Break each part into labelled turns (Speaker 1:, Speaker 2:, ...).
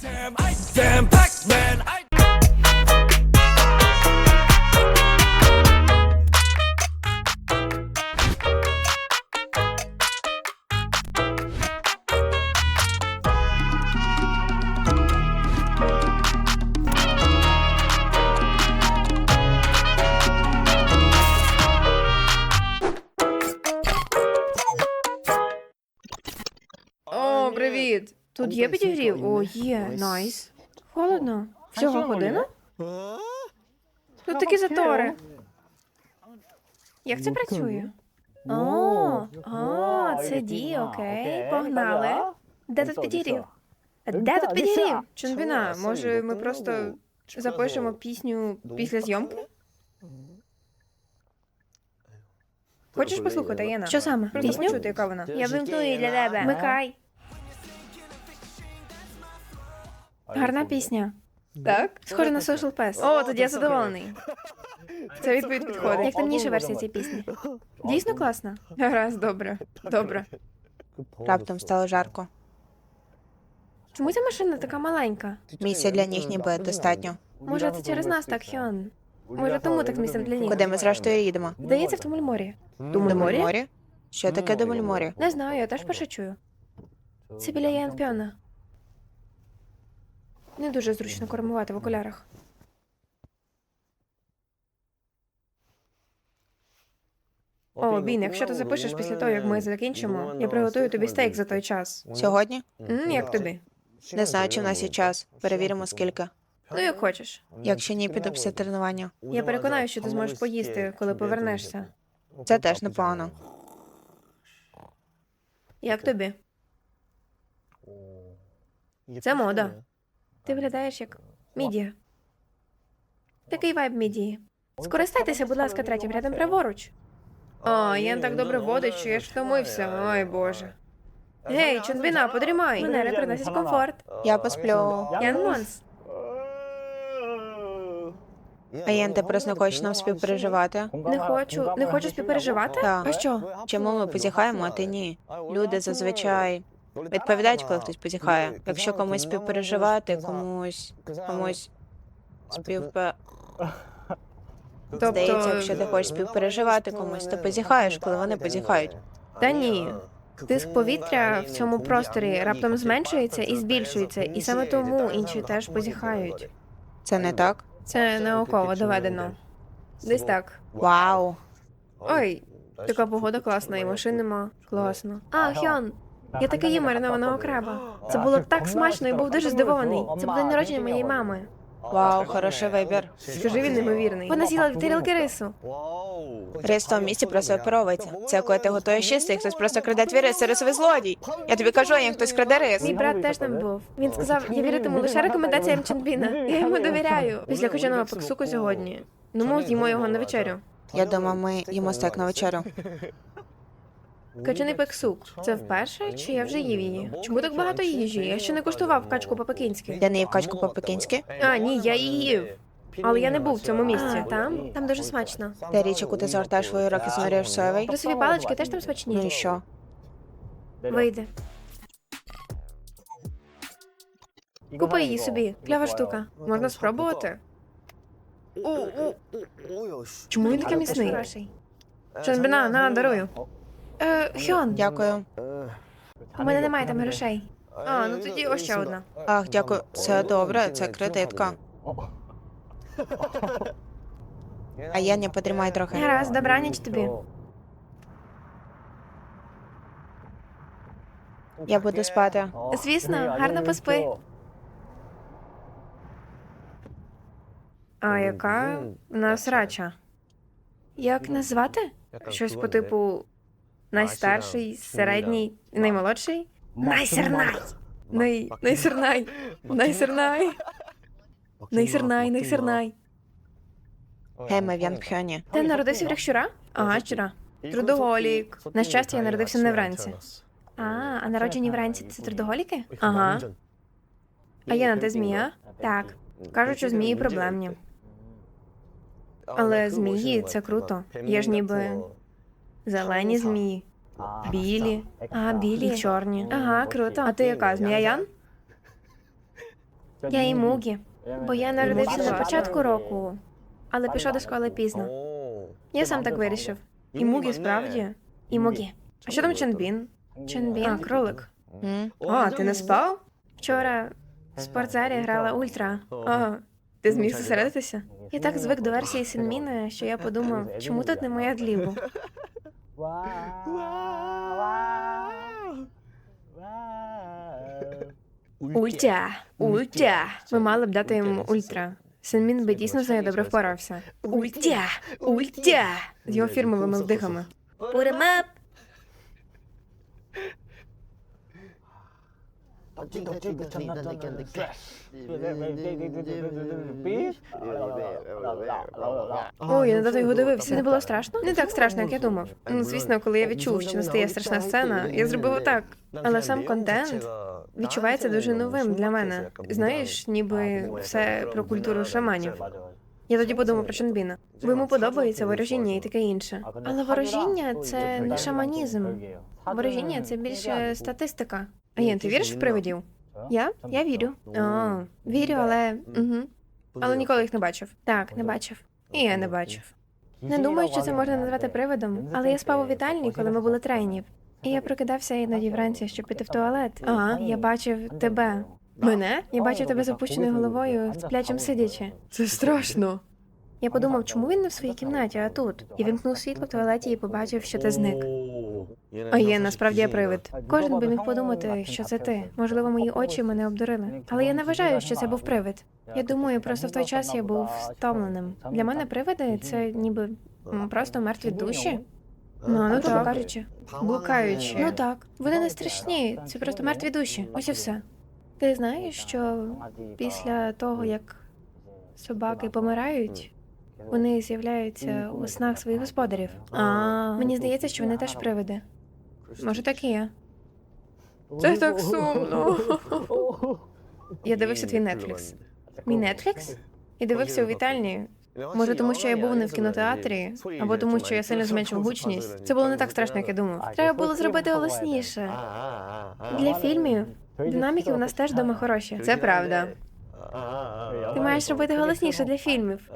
Speaker 1: Damn, I damn Pac-Man.
Speaker 2: Є підігрів? О, є. Найс. Холодно. Всього година? Тут такі затори. Як це працює? О, а, це ді, окей. Погнали. Де тут підігрів? Де тут підігрів? Чунбіна, може ми просто запишемо пісню після зйомки? Хочеш послухати, Єна? Що саме? Пісню? Чути, яка вона? Я вимкну її для тебе. Микай. Гарна пісня. Так? Схоже на Social Pass. О, тоді я задоволений. Це відповідь підходить. Як темніша версія цієї пісні? Дійсно класна? Гаразд, добре. Добре.
Speaker 3: Раптом стало жарко.
Speaker 2: Чому ця машина така маленька?
Speaker 3: Місця для ніг ніби достатньо.
Speaker 2: Може, це через нас так, Хьон? Може, тому так з місцем для ніг?
Speaker 3: Куди ми зрештою їдемо?
Speaker 2: Здається, в Тумульморі. Тумульморі?
Speaker 3: Що таке до Мульморі?
Speaker 2: Не знаю, я теж перше чую. Це біля Янпьона. Не дуже зручно кормувати в окулярах. О, Бін, якщо ти запишеш після того, як ми закінчимо, я приготую тобі стейк за той час.
Speaker 3: Сьогодні?
Speaker 2: М, як тобі?
Speaker 3: Не знаю, чи в нас є час. Перевіримо скільки.
Speaker 2: Ну, як хочеш.
Speaker 3: Якщо ні, піду після тренування.
Speaker 2: Я переконаю, що ти зможеш поїсти, коли повернешся.
Speaker 3: Це теж непогано.
Speaker 2: Як тобі? Це мода. Ти виглядаєш як мідія. Такий вайб мідії. Скористайтеся, будь ласка, третім рядом праворуч. О, Ян так добре водить, що я ж втомився. Ой, боже. Гей, Чунбіна, подрімай. Мене приносять комфорт.
Speaker 3: Я посплю.
Speaker 2: Ян Монс.
Speaker 3: А Єн, ти просто хочеш нам співпереживати?
Speaker 2: Не хочу, не хочу співпереживати?
Speaker 3: Так.
Speaker 2: А що?
Speaker 3: Чому ми позіхаємо, а ти ні? Люди зазвичай відповідають, коли хтось позіхає. Якщо комусь співпереживати, комусь комусь співпе... Здається, якщо ти хочеш співпереживати комусь, то позіхаєш, коли вони позіхають.
Speaker 2: Та ні. Тиск повітря в цьому просторі раптом зменшується і збільшується, і саме тому інші теж позіхають.
Speaker 3: Це не так?
Speaker 2: Це науково доведено. Десь так.
Speaker 3: Вау.
Speaker 2: Ой, така погода класна, і машин нема. Класно. А, Хьон, я таки їм маринованого краба. Це було так смачно і був дуже здивований. Це день народження моєї мами.
Speaker 3: Вау, хороший вибір.
Speaker 2: Скажи, він неймовірний. Вона з'їла дві тарілки рису.
Speaker 3: Рис в тому місці просто випаровується. Це коли ти готуєш їсти, і хтось просто краде твій рис, це рисовий злодій. Я тобі кажу, як хтось краде рис.
Speaker 2: Мій брат теж там був. Він сказав, я віритиму лише рекомендаціям Ченбіна. Я йому довіряю. Після кочаного пексуку сьогодні. Ну, ми з'їмо його на вечерю.
Speaker 3: Я думаю, ми їмо стек на вечерю.
Speaker 2: Качаний пексук. Це вперше, чи я вже їв її? Чому так багато їжі? Я ще не куштував качку по-пекінськи.
Speaker 3: Я не їв качку по-пекінськи.
Speaker 2: А, ні, я її їв. Але я не був в цьому місці. там? Там дуже смачно.
Speaker 3: Та річ, яку ти згортаєш свої роки змарюєш соєвий.
Speaker 2: Рисові палички теж там
Speaker 3: Ну і
Speaker 2: смачні.
Speaker 3: що?
Speaker 2: Вийде. Купи її собі. Клява штука. Можна спробувати. Чому він такий міцний? Чонбіна, на, дарую. Е, Хьон,
Speaker 3: Дякую.
Speaker 2: у мене немає там грошей. А, ну тоді ось ще одна.
Speaker 3: Ах, дякую. Це добре, це кредитка. А я не потримай трохи.
Speaker 2: Гаразд, добраніч тобі.
Speaker 3: Я буду спати.
Speaker 2: Звісно, гарно поспи. А яка в нас рача? Як назвати? Щось по типу найстарший, середній наймолодший? Найсернай! Най... Найсернай! Найсернай! Найсернай, найсернай.
Speaker 3: Гей, ми в Янпхьоні.
Speaker 2: Ти народився в Ряхщура? Ага, щура. Трудоголік. На щастя, я народився не вранці. А, а народжені вранці це трудоголіки? Ага. А Яна, ти змія? Так. Кажуть, що змії проблемні. Але змії це круто. Є ж ніби зелені змії, білі, а білі. І чорні. Ага, круто. А ти яка? змія Ян? Я і Мугі, бо я народився на початку року, але пішов до школи пізно. Я сам так вирішив. І Мугі справді. І Мугі. А що там Ченбін? Ченбін. А, кролик. А, ти не спав? Вчора в спортзалі грала ультра. А, ти зміг зосередитися? Я так звик до версії Синміна, що я подумав, чому тут немає длібу? Ультя! Ультя! Ми мали б дати йому ультра. Синмін би дійсно за нею добре впорався. Ультя! Ультя! З його фірмовими вдихами. Ой, я на дату його дивився. Не було страшно? Не так страшно, як я думав. Ну, звісно, коли я відчув, що настає страшна сцена, я зробив отак. Але сам контент відчувається дуже новим для мене. Знаєш, ніби все про культуру шаманів. Я тоді подумав про Чонбіна. Бо йому подобається ворожіння і таке інше. Але ворожіння це не шаманізм. Ворожіння це більше статистика. А Єн, ти віриш в привидів? Я? Я вірю. О, вірю, але. Угу. Але ніколи їх не бачив. Так, не бачив. І я не бачив. Не думаю, що це можна назвати привидом, але я спав у вітальні, коли ми були тренів. І я прокидався іноді вранці, щоб піти в туалет. Ага, я бачив тебе. Мене? Я бачив тебе з опущеною головою, сплячим сидячи. Це страшно. Я подумав, чому він не в своїй кімнаті, а тут. Я вімкнув світло в туалеті і побачив, що ти зник. А є, насправді я привид. Кожен би міг подумати, що це ти. Можливо, мої очі мене обдурили. Але я не вважаю, що це був привид. Я думаю, просто в той час я був стомленим. Для мене привиди це ніби просто мертві душі. Ну, ну так. кажучи. Блукаючи. Ну так. Вони не страшні, це просто мертві душі. Ось і все. Ти знаєш, що після того, як собаки помирають, вони з'являються у снах своїх господарів. А мені здається, що вони теж привиди. Може, так і є. Це так сумно. Я дивився твій Netflix. Мій Netflix? Я дивився у вітальні. Може, тому що я був не в кінотеатрі, або тому, що я сильно зменшив гучність. Це було не так страшно, як я думав. Треба було зробити голосніше. Для фільмів динаміки у нас теж дома хороші. Це правда. Ти маєш робити голосніше для фільмів.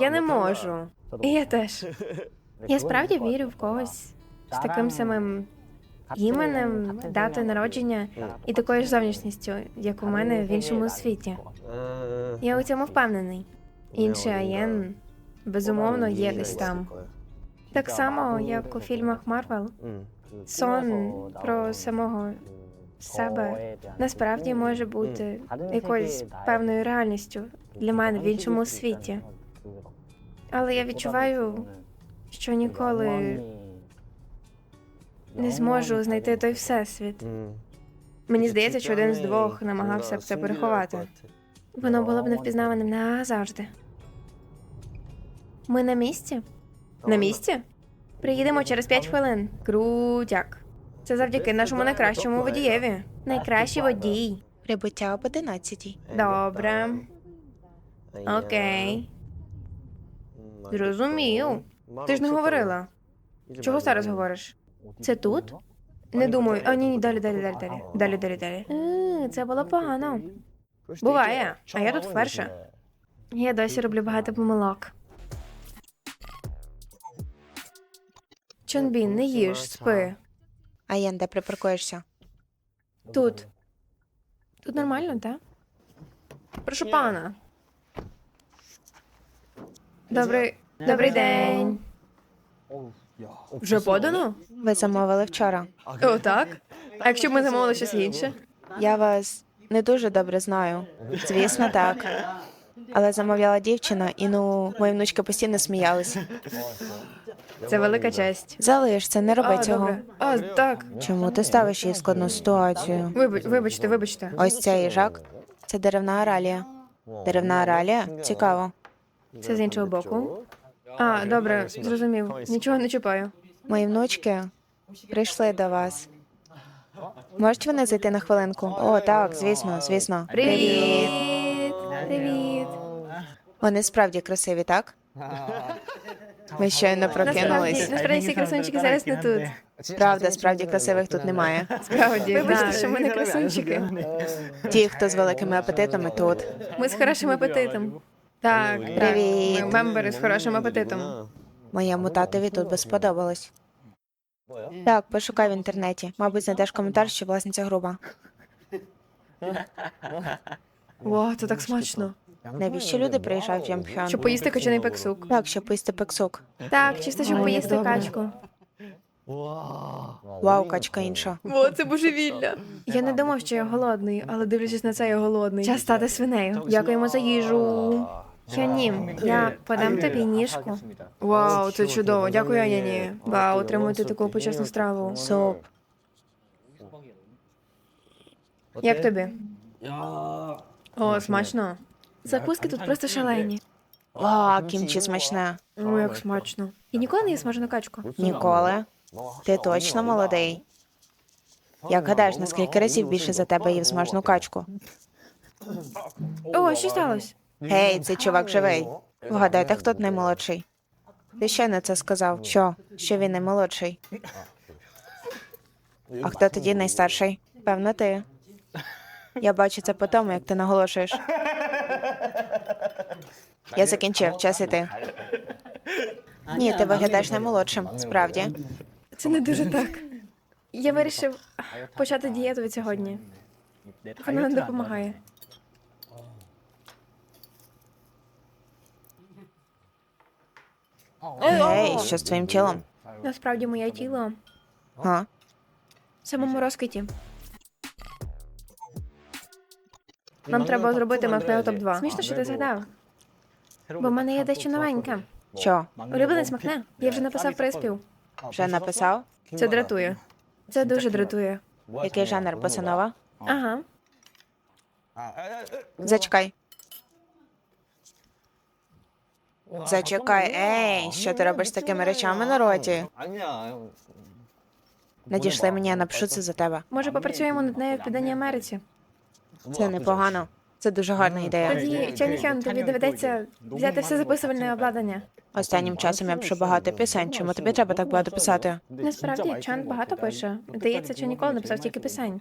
Speaker 2: Я не можу. І я теж. Я справді вірю в когось з таким самим іменем, датою народження і такою ж зовнішністю, як у мене в іншому світі. Я у цьому впевнений. Інший Аєн, безумовно, є десь там. Так само, як у фільмах Марвел, сон про самого себе насправді може бути якоюсь певною реальністю для мене в іншому світі. Але я відчуваю, що ніколи не зможу знайти той всесвіт. Мені здається, що один з двох намагався б це переховати. Воно було б невпізнаваним назавжди. Ми на місці? На місці? Приїдемо через 5 хвилин. Крутяк. Це завдяки нашому найкращому водієві. Найкращий водій.
Speaker 3: Прибуття об 11.
Speaker 2: Добре. Окей. Зрозумів. Ти ж не говорила. Чого зараз говориш? Це тут? Не думаю. А ні, ні, далі, далі, далі, далі. Далі, далі, далі. Е, Це було погано. Буває, а я тут вперше. Я досі роблю багато помилок. Чонбін, не їж, спи.
Speaker 3: Аєн, де припаркуєшся?
Speaker 2: Тут. Тут нормально, так? Прошу пана. Добрий. Добрий день. Вже подано?
Speaker 3: Ви замовили вчора.
Speaker 2: О, так? А якщо б ми замовили щось інше?
Speaker 3: Я вас не дуже добре знаю. Звісно, так. Але замовляла дівчина, і ну, мої внучки постійно сміялися.
Speaker 2: Це велика честь.
Speaker 3: Залиш це, не роби
Speaker 2: А,
Speaker 3: цього.
Speaker 2: добре. А, так.
Speaker 3: Чому ти ставиш її в складну ситуацію?
Speaker 2: Вибач, вибачте, вибачте.
Speaker 3: Ось цей їжак це деревна аралія. Деревна аралія? Цікаво.
Speaker 2: Це з іншого боку. А, добре, зрозумів. Нічого не чіпаю.
Speaker 3: Мої внучки прийшли до вас. Можуть вони зайти на хвилинку? О, так, звісно, звісно.
Speaker 2: Привіт! Привіт!
Speaker 3: Вони справді красиві, так? Ми щойно прокинулись.
Speaker 2: насправді всі красунчики зараз не тут.
Speaker 3: Правда, справді красивих тут немає.
Speaker 2: Справді,
Speaker 4: Вибачте, що ми не красунчики.
Speaker 3: Ті, хто з великими апетитами тут.
Speaker 2: Ми з хорошим апетитом. Так, так.
Speaker 3: Привіт.
Speaker 2: Ми мембери з хорошим апетитом.
Speaker 3: Моєму татові тут би сподобалось. Так, пошукай в інтернеті. Мабуть, знайдеш коментар, що власниця груба.
Speaker 2: О, це так смачно.
Speaker 3: Навіщо люди приїжджають в Ямпхьон?
Speaker 2: Щоб поїсти качаний пексук.
Speaker 3: Так, щоб поїсти пексук.
Speaker 2: Так, чисто щоб поїсти качку.
Speaker 3: Вау, качка інша.
Speaker 2: О, це божевілля. Я не думав, що я голодний, але дивлячись на це, я голодний. Час стати свинею. Дякуємо за їжу. Хьонім, я подам тобі ніжку. Вау, це чудово. Дякую, Аняні. Вау, отримуйте таку почесну страву.
Speaker 3: Суп.
Speaker 2: Як тобі? О, смачно. Закуски тут просто шалені.
Speaker 3: О, кімчі смачне.
Speaker 2: Ну, як смачно. І ніколи не їв смажену качку.
Speaker 3: Ніколи. Ти точно молодий. Як гадаєш, наскільки разів більше за тебе їв смажну качку?
Speaker 2: О, що сталося?
Speaker 3: Гей, цей чувак живий. Вгадайте, хто тут наймолодший? Ти ще не це сказав. Що? Що він наймолодший? А хто тоді найстарший? Певно, ти. Я бачу це по тому, як ти наголошуєш. Я закінчив, час іти. Ні, ти виглядаєш наймолодшим, справді.
Speaker 2: Це не дуже так. Я вирішив почати дієту від сьогодні. Вона нам допомагає.
Speaker 3: Гей, що з твоїм тілом?
Speaker 2: Насправді моє тіло
Speaker 3: Га?
Speaker 2: в самому розквіті. Нам треба зробити Макнео топ 2 Смішно, що ти згадав. Бо в мене є дещо новеньке.
Speaker 3: Що?
Speaker 2: Улюбленець Макне. Я вже написав приспів.
Speaker 3: Вже написав?
Speaker 2: Це дратує. Це дуже дратує.
Speaker 3: Який жанр босанова?
Speaker 2: Ага.
Speaker 3: Зачекай. Зачекай, ей, що ти робиш з такими речами на роті? Надійшли мені, я напишу це за тебе.
Speaker 2: Може, попрацюємо над нею в Південній Америці.
Speaker 3: Це непогано. Це дуже гарна ідея.
Speaker 2: Тоді, Чаніхян, тобі доведеться взяти все записувальне обладнання.
Speaker 3: Останнім часом я пишу багато пісень. Чому тобі треба так багато писати?
Speaker 2: Насправді, Чан багато пише. Здається, що ніколи не писав тільки пісень.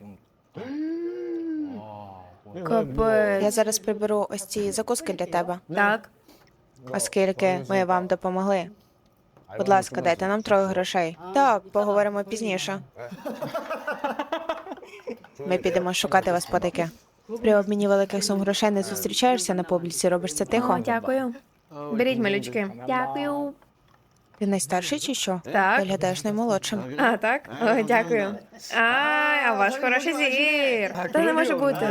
Speaker 3: Я зараз приберу ось ці закуски для тебе,
Speaker 2: Так.
Speaker 3: Оскільки ми вам допомогли. Будь ласка, дайте нам трохи грошей. Так, поговоримо пізніше. Ми підемо шукати вас потайки. При обміні великих сум грошей не зустрічаєшся на публіці, робиш це
Speaker 2: О,
Speaker 3: тихо.
Speaker 2: дякую. Беріть, малючки. Дякую.
Speaker 3: Ти найстарший чи що?
Speaker 2: Так.
Speaker 3: Виглядаєш наймолодшим.
Speaker 2: А, так? О, дякую. Ай, а ваш хороший зір. Та не може бути.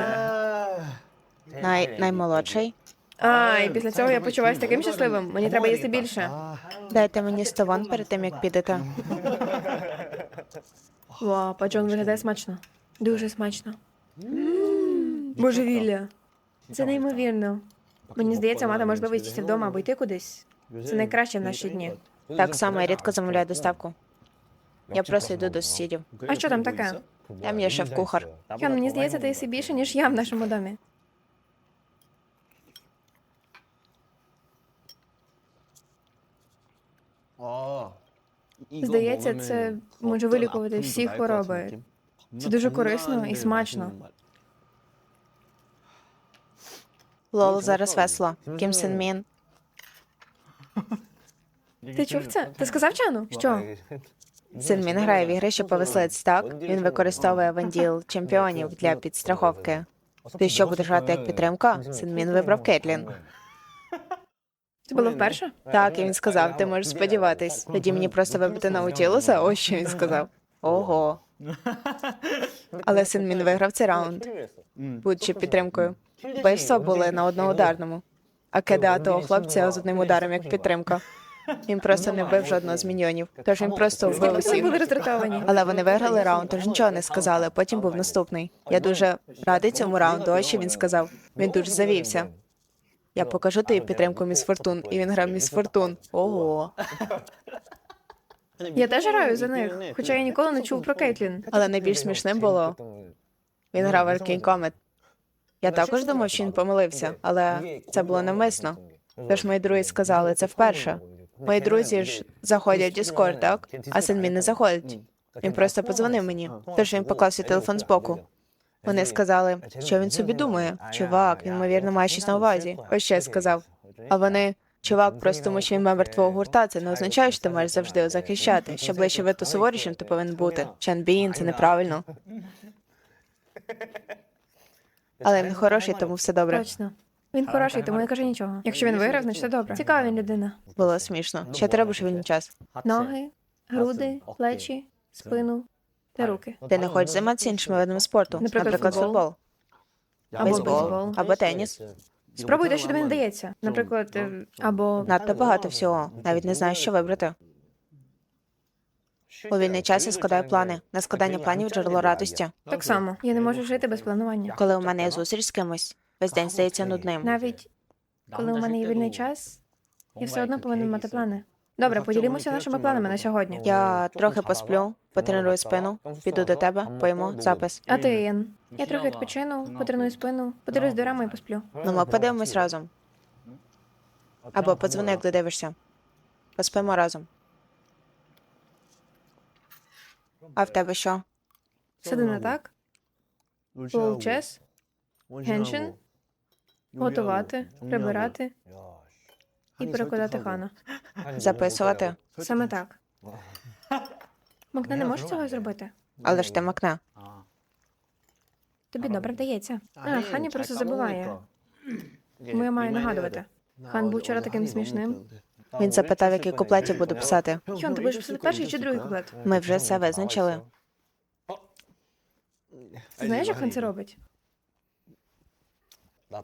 Speaker 3: Най... Наймолодший.
Speaker 2: А, і після цього я почуваюся таким щасливим. Мені треба їсти більше.
Speaker 3: Дайте мені стовон перед тим, як підете.
Speaker 2: Вау, паджон виглядає смачно. Дуже смачно. М, Божевілля. Це неймовірно. Мені здається, мати можливість їсти вдома або йти кудись. Це найкраще в наші дні.
Speaker 3: Так само я рідко замовляю доставку. Я просто йду до сусідів.
Speaker 2: А що там таке?
Speaker 3: Там є шеф-кухар.
Speaker 2: Хьон, мені здається, ти їси більше, ніж я в нашому домі. Здається, це може вилікувати всі хвороби. Це дуже корисно і смачно.
Speaker 3: Лол, зараз весело. Кім Сен Мін.
Speaker 2: Ти чув це? Ти сказав Чану? Що?
Speaker 3: Син Мін грає в ігри, щоб повеселитись, так? Він використовує ванділ чемпіонів для підстраховки. Ти що будеш грати як підтримка? Син Мін вибрав Кетлін.
Speaker 2: Це було вперше?
Speaker 3: Так, і він сказав, ти можеш сподіватись. Тоді мені просто вибити Наутілуса, ось що він сказав. Ого. Але Син Мін виграв цей раунд, будучи підтримкою. Вбивства були на одноударному. А кида того хлопця з одним ударом як підтримка. Він просто не вбив жодного з міньйонів. Тож він просто вбив усіх.
Speaker 2: були роздратовані.
Speaker 3: Але вони виграли раунд, тож нічого не сказали. Потім був наступний. Я дуже радий цьому раунду. Ось що він сказав. Він дуже завівся. Я покажу тобі підтримку міс Фортун, і він грав міс Фортун. Ого.
Speaker 2: Я теж граю за них, хоча я ніколи не чув про Кейтлін.
Speaker 3: Але найбільш смішним було. Він грав Аркейн Комет. Я також думав, що він помилився, але це було навмисно. Тож мої друзі сказали це вперше. Мої друзі ж заходять в Discord, так? А Сенмін не заходить. Він просто подзвонив мені, тож він поклав свій телефон збоку. Вони сказали, що він собі думає. Чувак, він, ймовірно, має щось на увазі. Ось що я сказав. А вони. Чувак, просто тому що він мембер твого гурта, це не означає, що ти маєш завжди його захищати. Що ближче ви то суворішим ти повинен бути. Чан Бін, це неправильно. Але він хороший, тому все добре.
Speaker 2: Точно. Він хороший, тому не каже нічого. Якщо він виграв, значить це добре. Цікава він людина.
Speaker 3: Було смішно. Що ти робиш у вільний час?
Speaker 2: Ноги, груди, плечі, спину та руки.
Speaker 3: Ти не хочеш займатися іншими видами спорту,
Speaker 2: Наприклад,
Speaker 3: наприклад,
Speaker 2: футбол.
Speaker 3: футбол,
Speaker 2: Або
Speaker 3: бейсбол
Speaker 2: бейсбол.
Speaker 3: або теніс.
Speaker 2: Спробуй те, що тобі не дається. Наприклад, е, або
Speaker 3: Надто багато всього. Навіть не знаю, що вибрати. У вільний час я складаю плани. На складання планів джерело радості.
Speaker 2: так само. Я не можу жити без планування.
Speaker 3: Коли у мене є зустріч з кимось, весь день здається нудним.
Speaker 2: Навіть коли у мене є вільний час, я все одно повинен мати плани. Добре, поділімося нашими планами на сьогодні.
Speaker 3: Я трохи посплю, потреную спину, піду до тебе, поїмо запис.
Speaker 2: А ти, Іан? Я трохи відпочину, потреную спину, подивлюсь до рами і посплю.
Speaker 3: Ну, ми подивимось разом. Або подзвони, як додивишся. Поспимо разом. А в тебе що?
Speaker 2: Сиди не так, полчес, геншин, готувати, прибирати і перекладати хана.
Speaker 3: Записувати?
Speaker 2: Саме так. Макне не може цього зробити.
Speaker 3: Але ж ти макне.
Speaker 2: Тобі добре вдається. А, Хані просто забуває. Я маю нагадувати. Хан був вчора таким смішним.
Speaker 3: Він запитав, який куплет я буду писати.
Speaker 2: Хьон, ти будеш писати перший чи другий куплет?
Speaker 3: Ми вже все визначили.
Speaker 2: Знаєш, як він це робить?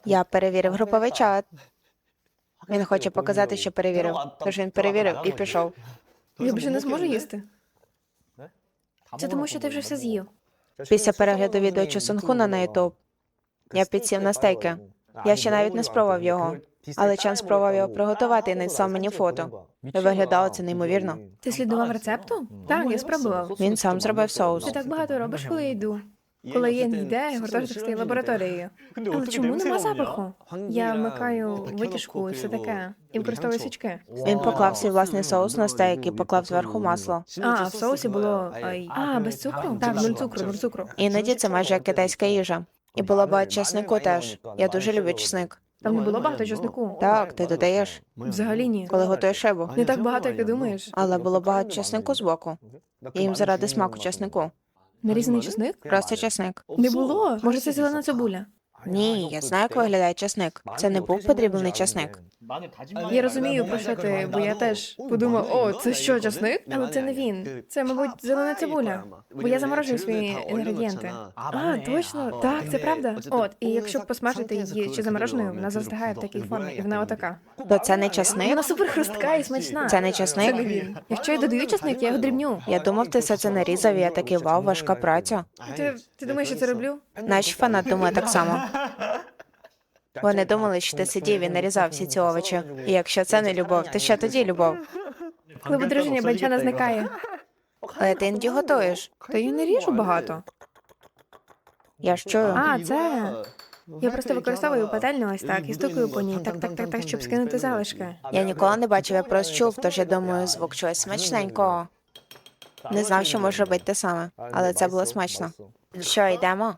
Speaker 3: Я перевірив груповий чат. Він хоче показати, що перевірив. Тож він перевірив і пішов.
Speaker 2: Я більше не зможу їсти. Це тому, що ти вже все з'їв.
Speaker 3: Після перегляду відео Чосунхуна на Ютуб я підсів на стейки. Я ще навіть не спробував його, але Чан спробував його приготувати і надіслав мені фото. І виглядало це неймовірно.
Speaker 2: Ти слідував рецепту? Так, я спробував.
Speaker 3: Він сам зробив
Speaker 2: Ти
Speaker 3: соус.
Speaker 2: так багато робиш, коли я йду. Коли є йде, гуртожиток стає лабораторією. Але чому нема запаху? Я вмикаю витяжку і все таке. І використовую свічки.
Speaker 3: Він поклав свій власний соус на стейк і поклав зверху масло.
Speaker 2: А, в соусі було. А, без цукру? Так, нуль цукру, нуль цукру.
Speaker 3: Іноді це майже як китайська їжа. І було багато чеснику теж. Я дуже люблю чесник.
Speaker 2: Там не було багато чеснику.
Speaker 3: Так, ти додаєш,
Speaker 2: Взагалі ні.
Speaker 3: коли готуєш рибу.
Speaker 2: Не так багато, як ти думаєш.
Speaker 3: Але було багато чеснику збоку. Я їм заради смаку чеснику.
Speaker 2: Нарізаний чесник?
Speaker 3: Просто чесник.
Speaker 2: Не було. Може, це зелена цибуля.
Speaker 3: Ні, я знаю, як виглядає чесник. Це не був подріблений чесник.
Speaker 2: Я розумію, про що ти, бо я теж подумав, о, це що, часник? Але це не він. Це, мабуть, зелена цибуля. Бо я заморожую свої інгредієнти. А, точно, так, це правда. От, і якщо посмажити її ще замороженою, вона застигає в такій формі, і вона отака.
Speaker 3: То це не чесник?
Speaker 2: Вона супер хрустка і смачна.
Speaker 3: Це не
Speaker 2: Це він. Якщо я додаю часник, я його дрібню.
Speaker 3: Я думав, ти все це нарізав, і я такий вау, важка праця.
Speaker 2: Ти, ти думаєш, я це роблю?
Speaker 3: Наші фанат думає так само. Вони думали, що ти сидів і нарізав всі ці овочі. І якщо це не любов, то що тоді любов?
Speaker 2: Коли подруження банчана зникає.
Speaker 3: Але ти іноді готуєш.
Speaker 2: Та я не ріжу багато.
Speaker 3: Я ж чую.
Speaker 2: А, це. Я просто використовую пательню ось так і стукаю по ній, так, так, так, так, щоб скинути залишки.
Speaker 3: Я ніколи не бачив, я просто чув, тож я думаю, звук чогось смачненького. Не знав, що можу робити те саме, але це було смачно. Що, йдемо?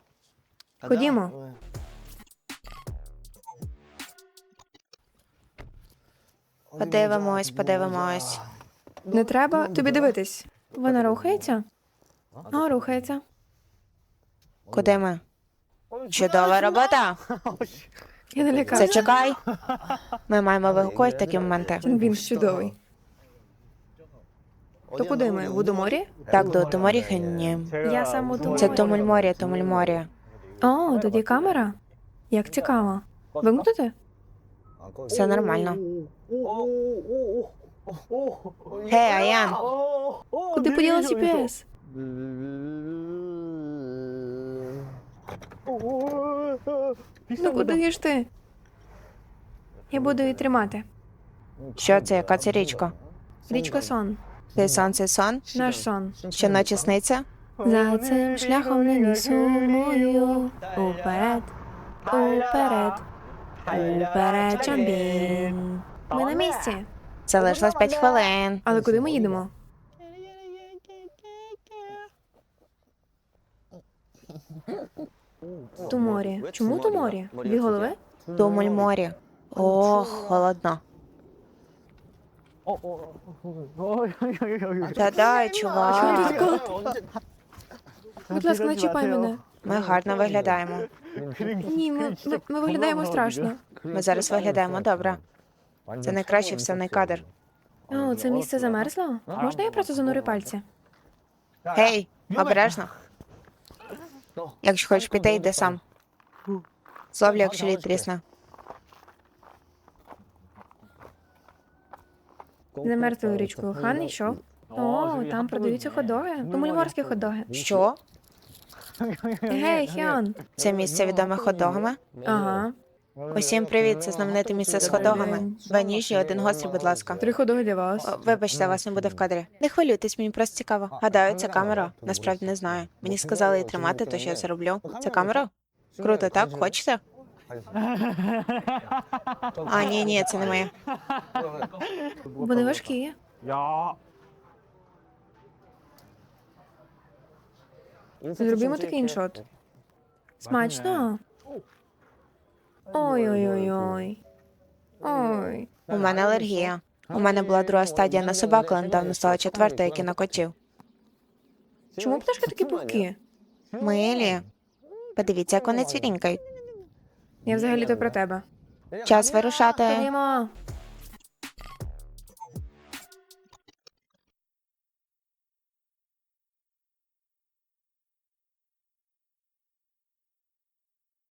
Speaker 2: Ходімо.
Speaker 3: Подивимось, подивимось.
Speaker 2: Не треба тобі дивитись. Вона рухається? А, рухається.
Speaker 3: Куди ми? Чудова робота.
Speaker 2: Я не лякаюся.
Speaker 3: Зачекай. Ми маємо вигукувати такі моменти.
Speaker 2: Він чудовий. То куди ми? В Удоморі?
Speaker 3: Так, до Томоріхи ні.
Speaker 2: Я сам у
Speaker 3: Це
Speaker 2: Удоморі.
Speaker 3: Томульморія, Томульморія.
Speaker 2: О, тут є камера. Як цікаво. Вимкнути?
Speaker 3: Все нормально. Гей, Аян,
Speaker 2: Куди поділась GPS? Ну куди ж ти? Я буду її тримати.
Speaker 3: що це, яка це річка?
Speaker 2: Річка сон.
Speaker 3: Цей сон, це сон?
Speaker 2: Наш сон.
Speaker 3: Щоночі сниться?
Speaker 2: За цим шляхом нині сумую. Уперед, уперед, уперед, чамбін. Ми на місці.
Speaker 3: Залишилось 5 хвилин.
Speaker 2: Але куди ми їдемо? Туморі. Чому туморі? Дві голови?
Speaker 3: Тумуль морі. Ох, холодно. Та дай, чувак.
Speaker 2: Будь ласка, не чіпай мене.
Speaker 3: Ми гарно виглядаємо.
Speaker 2: Ні, ми, ми, ми виглядаємо страшно.
Speaker 3: Ми зараз виглядаємо добре. Це найкращий вставний кадр.
Speaker 2: О, це місце замерзло? Можна я просто занурю пальці?
Speaker 3: Гей, обережно. Якщо хочеш піти, йди сам. Зловлю, якщо лід трісне.
Speaker 2: За мертвою річкою хан йшов. О, там продаються ходоги. Тумульморські ходоги.
Speaker 3: Що?
Speaker 2: Гей, Хіон.
Speaker 3: Це місце відоме хот-догами?
Speaker 2: Ага.
Speaker 3: Усім привіт, це знамените місце з хот-догами. Два ніжні, один гострий, будь ласка.
Speaker 2: Три ходоги для вас.
Speaker 3: О, Вибачте, вас не буде в кадрі. Не хвилюйтесь, мені просто цікаво. Гадаю, це камера. Насправді не знаю. Мені сказали її тримати, то що я це роблю. Це камера? Круто, так? Хочете? А, ні, ні, це не моє.
Speaker 2: Вони важкі. Зробімо такий іншот. Смачно. Ой-ой-ой-ой. Ой.
Speaker 3: У мене алергія. У мене була друга стадія на собак, але недавно стала четверта, як і на котів.
Speaker 2: Чому пташки такі пухкі?
Speaker 3: Милі. Подивіться, як вони цвірінькають.
Speaker 2: Я взагалі-то про тебе.
Speaker 3: Час вирушати.
Speaker 2: Ходімо.